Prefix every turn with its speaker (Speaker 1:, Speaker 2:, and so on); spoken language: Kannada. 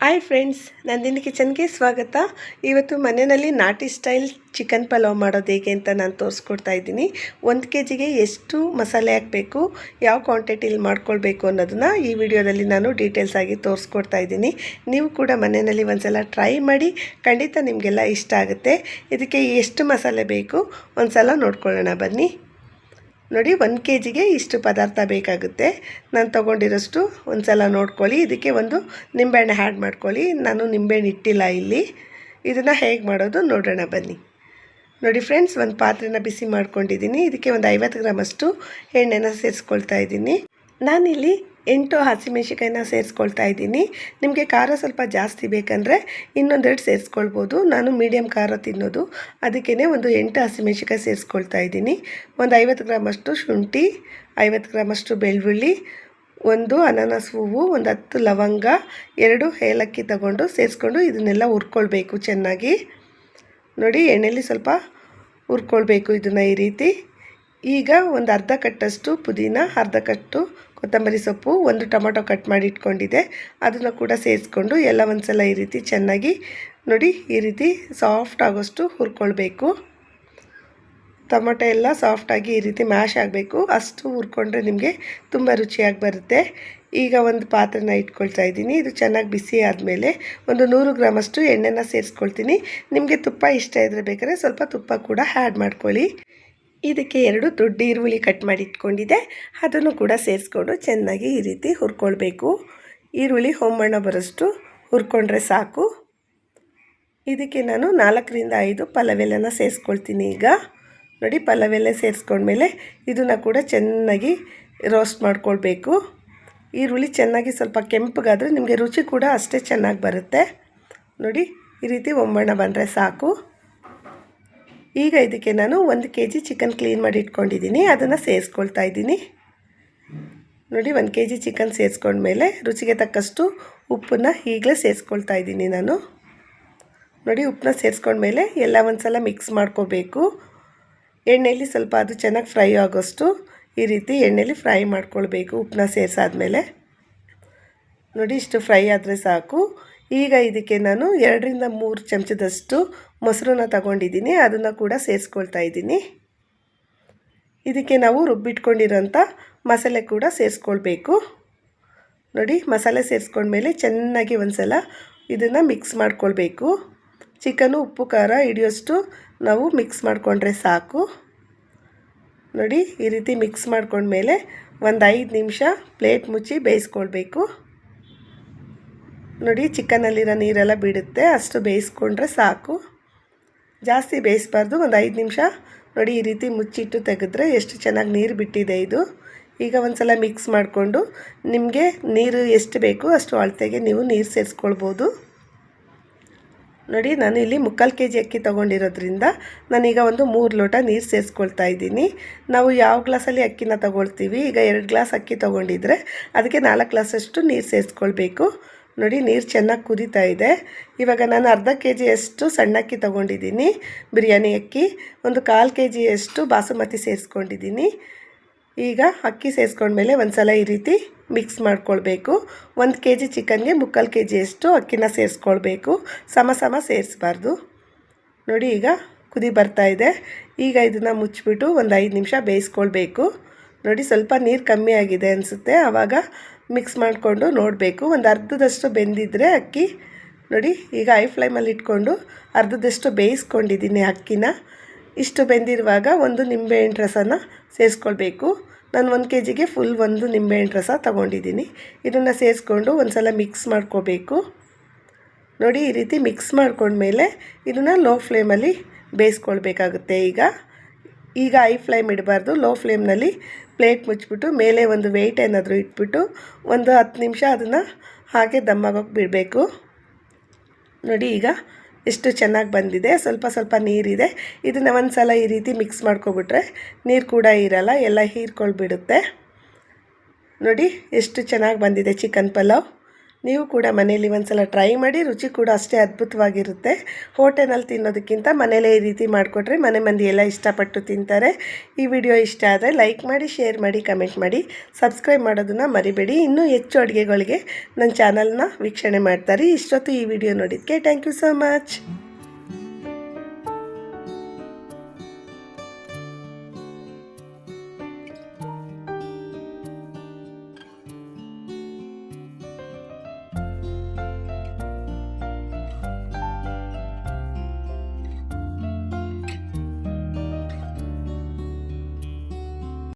Speaker 1: ಹಾಯ್ ಫ್ರೆಂಡ್ಸ್ ನಂದಿನಿ ಕಿಚನ್ಗೆ ಸ್ವಾಗತ. ಇವತ್ತು ಮನೆಯಲ್ಲಿ ನಾಟಿ ಸ್ಟೈಲ್ ಚಿಕನ್ ಪಲಾವ್ ಮಾಡೋದು ಹೇಗೆ ಅಂತ ನಾನು ತೋರಿಸ್ಕೊಡ್ತಾ ಇದ್ದೀನಿ. ಒಂದು ಕೆ ಜಿಗೆ ಎಷ್ಟು ಮಸಾಲೆ ಹಾಕಬೇಕು, ಯಾವ ಕ್ವಾಂಟಿಟಿಲಿ ಮಾಡ್ಕೊಳ್ಬೇಕು ಅನ್ನೋದನ್ನ ಈ ವಿಡಿಯೋದಲ್ಲಿ ನಾನು ಡೀಟೇಲ್ಸ್ ಆಗಿ ತೋರಿಸ್ಕೊಡ್ತಾ ಇದ್ದೀನಿ. ನೀವು ಕೂಡ ಮನೆಯಲ್ಲಿ ಒಂದ್ಸಲ ಟ್ರೈ ಮಾಡಿ, ಖಂಡಿತ ನಿಮಗೆಲ್ಲ ಇಷ್ಟ ಆಗುತ್ತೆ. ಇದಕ್ಕೆ ಎಷ್ಟು ಮಸಾಲೆ ಬೇಕು ಒಂದು ಸಲ ನೋಡ್ಕೊಳ್ಳೋಣ ಬನ್ನಿ. ನೋಡಿ, ಒಂದು ಕೆ ಜಿಗೆ ಇಷ್ಟು ಪದಾರ್ಥ ಬೇಕಾಗುತ್ತೆ. ನಾನು ತೊಗೊಂಡಿರೋಷ್ಟು ಒಂದು ಸಲ ನೋಡ್ಕೊಳ್ಳಿ. ಇದಕ್ಕೆ ಒಂದು ನಿಂಬೆಹಣ್ಣು ಆ್ಯಡ್ ಮಾಡ್ಕೊಳ್ಳಿ. ನಾನು ನಿಂಬೆಹಣ್ಣು ಇಟ್ಟಿಲ್ಲ ಇಲ್ಲಿ. ಇದನ್ನು ಹೇಗೆ ಮಾಡೋದು ನೋಡೋಣ ಬನ್ನಿ. ನೋಡಿ ಫ್ರೆಂಡ್ಸ್, ಒಂದು ಪಾತ್ರೆನ ಬಿಸಿ ಮಾಡ್ಕೊಂಡಿದ್ದೀನಿ. ಇದಕ್ಕೆ ಒಂದು ಐವತ್ತು ಗ್ರಾಮಷ್ಟು ಎಣ್ಣೆನ ಸೇರಿಸ್ಕೊಳ್ತಾ ಇದ್ದೀನಿ. ನಾನಿಲ್ಲಿ ಎಂಟು ಹಸಿಮೆಣ್ಸಿಕಾಯಿನ ಸೇರಿಸ್ಕೊಳ್ತಾ ಇದ್ದೀನಿ. ನಿಮಗೆ ಖಾರ ಸ್ವಲ್ಪ ಜಾಸ್ತಿ ಬೇಕಂದರೆ ಇನ್ನೊಂದೆರಡು ಸೇರಿಸ್ಕೊಳ್ಬೋದು. ನಾನು ಮೀಡಿಯಮ್ ಖಾರ ತಿನ್ನೋದು. ಅದಕ್ಕೇ ಒಂದು ಎಂಟು ಹಸಿಮೆಣ್ಸಿಕಾಯಿ ಸೇರಿಸ್ಕೊಳ್ತಾ ಇದ್ದೀನಿ. ಒಂದು ಐವತ್ತು ಗ್ರಾಮಷ್ಟು ಶುಂಠಿ, ಐವತ್ತು ಗ್ರಾಮಷ್ಟು ಬೆಳ್ಳುಳ್ಳಿ, ಒಂದು ಅನಾನಸ್ ಹೂವು, ಒಂದು ಹತ್ತು ಲವಂಗ, ಎರಡು ಏಲಕ್ಕಿ ತಗೊಂಡು ಸೇರಿಸ್ಕೊಂಡು ಇದನ್ನೆಲ್ಲ ಹುರ್ಕೊಳ್ಬೇಕು ಚೆನ್ನಾಗಿ. ನೋಡಿ, ಎಣ್ಣೆಲಿ ಸ್ವಲ್ಪ ಹುರ್ಕೊಳ್ಬೇಕು ಇದನ್ನು ಈ ರೀತಿ. ಈಗ ಒಂದು ಅರ್ಧ ಕಟ್ಟಷ್ಟು ಪುದೀನ, ಅರ್ಧ ಕಟ್ಟು ಕೊತ್ತಂಬರಿ ಸೊಪ್ಪು, ಒಂದು ಟೊಮೊಟೊ ಕಟ್ ಮಾಡಿ ಇಟ್ಕೊಂಡಿದೆ ಅದನ್ನು ಕೂಡ ಸೇರಿಸ್ಕೊಂಡು ಎಲ್ಲ ಒಂದ್ಸಲ ಈ ರೀತಿ ಚೆನ್ನಾಗಿ ನೋಡಿ, ಈ ರೀತಿ ಸಾಫ್ಟ್ ಆಗೋಷ್ಟು ಹುರ್ಕೊಳ್ಬೇಕು. ಟೊಮೊಟೊ ಎಲ್ಲ ಸಾಫ್ಟಾಗಿ ಈ ರೀತಿ ಮ್ಯಾಶ್ ಆಗಬೇಕು. ಅಷ್ಟು ಹುರ್ಕೊಂಡ್ರೆ ನಿಮಗೆ ತುಂಬ ರುಚಿಯಾಗಿ ಬರುತ್ತೆ. ಈಗ ಒಂದು ಪಾತ್ರೆನ ಇಟ್ಕೊಳ್ತಾ ಇದ್ದೀನಿ. ಇದು ಚೆನ್ನಾಗಿ ಬಿಸಿ ಆದಮೇಲೆ ಒಂದು ನೂರು ಗ್ರಾಮಷ್ಟು ಎಣ್ಣೆನ ಸೇರಿಸ್ಕೊಳ್ತೀನಿ. ನಿಮಗೆ ತುಪ್ಪ ಇಷ್ಟ ಇದ್ದರೆ ಬೇಕಾದ್ರೆ ಸ್ವಲ್ಪ ತುಪ್ಪ ಕೂಡ ಆ್ಯಡ್ ಮಾಡ್ಕೊಳ್ಳಿ. ಇದಕ್ಕೆ ಎರಡು ದೊಡ್ಡ ಈರುಳ್ಳಿ ಕಟ್ ಮಾಡಿ ಇಟ್ಕೊಂಡಿದೆ ಅದನ್ನು ಕೂಡ ಸೇರಿಸ್ಕೊಂಡು ಚೆನ್ನಾಗಿ ಈ ರೀತಿ ಹುರ್ಕೊಳ್ಬೇಕು. ಈರುಳ್ಳಿ ಹೊಂಬಣ್ಣ ಬರೋಷ್ಟು ಹುರ್ಕೊಂಡ್ರೆ ಸಾಕು. ಇದಕ್ಕೆ ನಾನು ನಾಲ್ಕರಿಂದ ಐದು ಪಲವೆಲ್ಲನ ಸೇರಿಸ್ಕೊಳ್ತೀನಿ ಈಗ. ನೋಡಿ ಪಲವೆಲ್ಲ ಸೇರಿಸ್ಕೊಂಡ್ಮೇಲೆ ಇದನ್ನು ಕೂಡ ಚೆನ್ನಾಗಿ ರೋಸ್ಟ್ ಮಾಡ್ಕೊಳ್ಬೇಕು. ಈರುಳ್ಳಿ ಚೆನ್ನಾಗಿ ಸ್ವಲ್ಪ ಕೆಂಪಗಾದರೆ ನಿಮಗೆ ರುಚಿ ಕೂಡ ಅಷ್ಟೇ ಚೆನ್ನಾಗಿ ಬರುತ್ತೆ. ನೋಡಿ, ಈ ರೀತಿ ಒಂಬಣ್ಣ ಬಂದರೆ ಸಾಕು. ಈಗ ಇದಕ್ಕೆ ನಾನು ಒಂದು ಕೆ ಜಿ ಚಿಕನ್ ಕ್ಲೀನ್ ಮಾಡಿ ಇಟ್ಕೊಂಡಿದ್ದೀನಿ, ಅದನ್ನು ಸೇರಿಸ್ಕೊಳ್ತಾ ಇದ್ದೀನಿ. ನೋಡಿ, ಒಂದು ಕೆ ಜಿ ಚಿಕನ್ ಸೇರಿಸ್ಕೊಂಡ್ಮೇಲೆ ರುಚಿಗೆ ತಕ್ಕಷ್ಟು ಉಪ್ಪನ್ನು ಈಗಲೇ ಸೇರಿಸ್ಕೊಳ್ತಾ ಇದ್ದೀನಿ ನಾನು. ನೋಡಿ, ಉಪ್ಪನ್ನ ಸೇರಿಸ್ಕೊಂಡ್ಮೇಲೆ ಎಲ್ಲ ಒಂದು ಸಲ ಮಿಕ್ಸ್ ಮಾಡ್ಕೋಬೇಕು. ಎಣ್ಣೆಯಲ್ಲಿ ಸ್ವಲ್ಪ ಅದು ಚೆನ್ನಾಗಿ ಫ್ರೈ ಆಗೋಷ್ಟು ಈ ರೀತಿ ಎಣ್ಣೆಯಲ್ಲಿ ಫ್ರೈ ಮಾಡ್ಕೊಳ್ಬೇಕು ಉಪ್ಪನ್ನ ಸೇರಿಸಾದ್ಮೇಲೆ. ನೋಡಿ, ಇಷ್ಟು ಫ್ರೈ ಆದರೆ ಸಾಕು. ಈಗ ಇದಕ್ಕೆ ನಾನು ಎರಡರಿಂದ ಮೂರು ಚಮಚದಷ್ಟು ಮೊಸರನ್ನ ತಗೊಂಡಿದ್ದೀನಿ. ಅದನ್ನು ಕೂಡ ಸೇರಿಸ್ಕೊಳ್ತಾ ಇದ್ದೀನಿ. ಇದಕ್ಕೆ ನಾವು ರುಬ್ಬಿಟ್ಕೊಂಡಿರೋಂಥ ಮಸಾಲೆ ಕೂಡ ಸೇರಿಸ್ಕೊಳ್ಬೇಕು. ನೋಡಿ, ಮಸಾಲೆ ಸೇರಿಸ್ಕೊಂಡ್ಮೇಲೆ ಚೆನ್ನಾಗಿ ಒಂದು ಸಲ ಇದನ್ನು ಮಿಕ್ಸ್ ಮಾಡ್ಕೊಳ್ಬೇಕು. ಚಿಕನು, ಉಪ್ಪು, ಖಾರ ಹಿಡಿಯೋಷ್ಟು ನಾವು ಮಿಕ್ಸ್ ಮಾಡಿಕೊಂಡ್ರೆ ಸಾಕು. ನೋಡಿ, ಈ ರೀತಿ ಮಿಕ್ಸ್ ಮಾಡಿಕೊಂಡ್ಮೇಲೆ ಒಂದು ಐದು ನಿಮಿಷ ಪ್ಲೇಟ್ ಮುಚ್ಚಿ ಬೇಯಿಸ್ಕೊಳ್ಬೇಕು. ನೋಡಿ ಚಿಕನಲ್ಲಿರೋ ನೀರೆಲ್ಲ ಬಿಡುತ್ತೆ. ಅಷ್ಟು ಬೇಯಿಸ್ಕೊಂಡ್ರೆ ಸಾಕು. ಜಾಸ್ತಿ ಬೇಯಿಸ್ಬಾರ್ದು. ಒಂದು ಐದು ನಿಮಿಷ ನೋಡಿ, ಈ ರೀತಿ ಮುಚ್ಚಿಟ್ಟು ತೆಗೆದ್ರೆ ಎಷ್ಟು ಚೆನ್ನಾಗಿ ನೀರು ಬಿಟ್ಟಿದೆ ಇದು. ಈಗ ಒಂದು ಸಲ ಮಿಕ್ಸ್ ಮಾಡಿಕೊಂಡು ನಿಮಗೆ ನೀರು ಎಷ್ಟು ಬೇಕು ಅಷ್ಟು ಅಳತೆಗೆ ನೀವು ನೀರು ಸೇರಿಸ್ಕೊಳ್ಬೋದು. ನೋಡಿ, ನಾನು ಇಲ್ಲಿ ಮುಕ್ಕಾಲು ಕೆ ಜಿ ಅಕ್ಕಿ ತೊಗೊಂಡಿರೋದ್ರಿಂದ ನಾನೀಗ ಒಂದು ಮೂರು ಲೋಟ ನೀರು ಸೇರಿಸ್ಕೊಳ್ತಾ ಇದ್ದೀನಿ. ನಾವು ಯಾವ ಗ್ಲಾಸಲ್ಲಿ ಅಕ್ಕಿನ ತೊಗೊಳ್ತೀವಿ? ಈಗ ಎರಡು ಗ್ಲಾಸ್ ಅಕ್ಕಿ ತೊಗೊಂಡಿದ್ರೆ ಅದಕ್ಕೆ ನಾಲ್ಕು ಗ್ಲಾಸಷ್ಟು ನೀರು ಸೇರಿಸ್ಕೊಳ್ಬೇಕು. ನೋಡಿ, ನೀರು ಚೆನ್ನಾಗಿ ಕುದೀತಾ ಇದೆ. ಇವಾಗ ನಾನು ಅರ್ಧ ಕೆ ಜಿಯಷ್ಟು ಸಣ್ಣ ಅಕ್ಕಿ ತೊಗೊಂಡಿದ್ದೀನಿ. ಬಿರಿಯಾನಿ ಅಕ್ಕಿ, ಒಂದು ಕಾಲು ಕೆ ಜಿಯಷ್ಟು ಬಾಸುಮತಿ ಸೇರಿಸ್ಕೊಂಡಿದ್ದೀನಿ. ಈಗ ಅಕ್ಕಿ ಸೇರಿಸ್ಕೊಂಡ್ಮೇಲೆ ಒಂದು ಸಲ ಈ ರೀತಿ ಮಿಕ್ಸ್ ಮಾಡ್ಕೊಳ್ಬೇಕು. ಒಂದು ಕೆ ಜಿ ಚಿಕನ್ಗೆ ಮುಕ್ಕಾಲು ಕೆ ಜಿಯಷ್ಟು ಅಕ್ಕಿನ ಸೇರಿಸ್ಕೊಳ್ಬೇಕು. ಸಮ ಸಮ ಸೇರಿಸ್ಬಾರ್ದು. ನೋಡಿ, ಈಗ ಕುದಿ ಬರ್ತಾ ಇದೆ. ಈಗ ಇದನ್ನು ಮುಚ್ಚಿಬಿಟ್ಟು ಒಂದು ಐದು ನಿಮಿಷ ಬೇಯಿಸ್ಕೊಳ್ಬೇಕು. ನೋಡಿ, ಸ್ವಲ್ಪ ನೀರು ಕಮ್ಮಿ ಆಗಿದೆ ಅನಿಸುತ್ತೆ. ಆವಾಗ ಮಿಕ್ಸ್ ಮಾಡಿಕೊಂಡು ನೋಡಬೇಕು. ಒಂದು ಅರ್ಧದಷ್ಟು ಬೆಂದಿದ್ರೆ ಅಕ್ಕಿ. ನೋಡಿ, ಈಗ ಐ ಫ್ಲೇಮಲ್ಲಿ ಇಟ್ಕೊಂಡು ಅರ್ಧದಷ್ಟು ಬೇಯಿಸ್ಕೊಂಡಿದ್ದೀನಿ ಅಕ್ಕಿನ. ಇಷ್ಟು ಬೆಂದಿರುವಾಗ ಒಂದು ನಿಂಬೆಹಣ್ಣು ರಸನ ಸೇರಿಸ್ಕೊಳ್ಬೇಕು ನಾನು ಒಂದು ಕೆ ಜಿಗೆ ಫುಲ್ ಒಂದು ನಿಂಬೆಹಣ್ಣು ರಸ ತೊಗೊಂಡಿದ್ದೀನಿ. ಇದನ್ನು ಸೇರಿಸ್ಕೊಂಡು ಒಂದು ಸಲ ಮಿಕ್ಸ್ ಮಾಡ್ಕೋಬೇಕು. ನೋಡಿ, ಈ ರೀತಿ ಮಿಕ್ಸ್ ಮಾಡ್ಕೊಂಡ್ಮೇಲೆ ಇದನ್ನು ಲೋ ಫ್ಲೇಮಲ್ಲಿ ಬೇಯಿಸ್ಕೊಳ್ಬೇಕಾಗುತ್ತೆ ಈಗ. ಈಗ ಐ ಫ್ಲೇಮ್ ಇಡಬಾರ್ದು ಲೋ ಫ್ಲೇಮ್ನಲ್ಲಿ ಪ್ಲೇಟ್ ಮುಚ್ಚಿಬಿಟ್ಟು ಮೇಲೆ ಒಂದು ವೆಯ್ಟ್ ಏನಾದರೂ ಇಟ್ಬಿಟ್ಟು ಒಂದು ಹತ್ತು ನಿಮಿಷ ಅದನ್ನು ಹಾಗೆ ದಮ್ಮಾಗೋಗಿ ಬಿಡಬೇಕು. ನೋಡಿ ಈಗ ಎಷ್ಟು ಚೆನ್ನಾಗಿ ಬಂದಿದೆ, ಸ್ವಲ್ಪ ಸ್ವಲ್ಪ ನೀರಿದೆ. ಇದನ್ನು ಒಂದು ಸಲ ಈ ರೀತಿ ಮಿಕ್ಸ್ ಮಾಡ್ಕೊಬಿಟ್ರೆ ನೀರು ಕೂಡ ಇರಲ್ಲ, ಎಲ್ಲ ಹೀರ್ಕೊಳ್ಬಿಡುತ್ತೆ. ನೋಡಿ ಎಷ್ಟು ಚೆನ್ನಾಗಿ ಬಂದಿದೆ ಚಿಕನ್ ಪಲಾವ್. ನೀವು ಕೂಡ ಮನೆಯಲ್ಲಿ ಒಂದ್ಸಲ ಟ್ರೈ ಮಾಡಿ, ರುಚಿ ಕೂಡ ಅಷ್ಟೇ ಅದ್ಭುತವಾಗಿರುತ್ತೆ. ಹೋಟೆಲಲ್ಲಿ ತಿನ್ನೋದಕ್ಕಿಂತ ಮನೇಲೇ ಈ ರೀತಿ ಮಾಡಿಕೊಟ್ರೆ ಮನೆ ಮಂದಿ ಎಲ್ಲ ಇಷ್ಟಪಟ್ಟು ತಿಂತಾರೆ. ಈ ವಿಡಿಯೋ ಇಷ್ಟ ಆದರೆ ಲೈಕ್ ಮಾಡಿ ಶೇರ್ ಮಾಡಿ ಕಮೆಂಟ್ ಮಾಡಿ. ಸಬ್ಸ್ಕ್ರೈಬ್ ಮಾಡೋದನ್ನು ಮರಿಬೇಡಿ. ಇನ್ನೂ ಹೆಚ್ಚು ಅಡುಗೆಗಳಿಗೆ ನನ್ನ ಚಾನಲ್ನ ವೀಕ್ಷಣೆ ಮಾಡ್ತಾರೆ. ಇಷ್ಟೊತ್ತು ಈ ವಿಡಿಯೋ ನೋಡಿದ್ದಕ್ಕೆ ಥ್ಯಾಂಕ್ ಯು ಸೋ ಮಚ್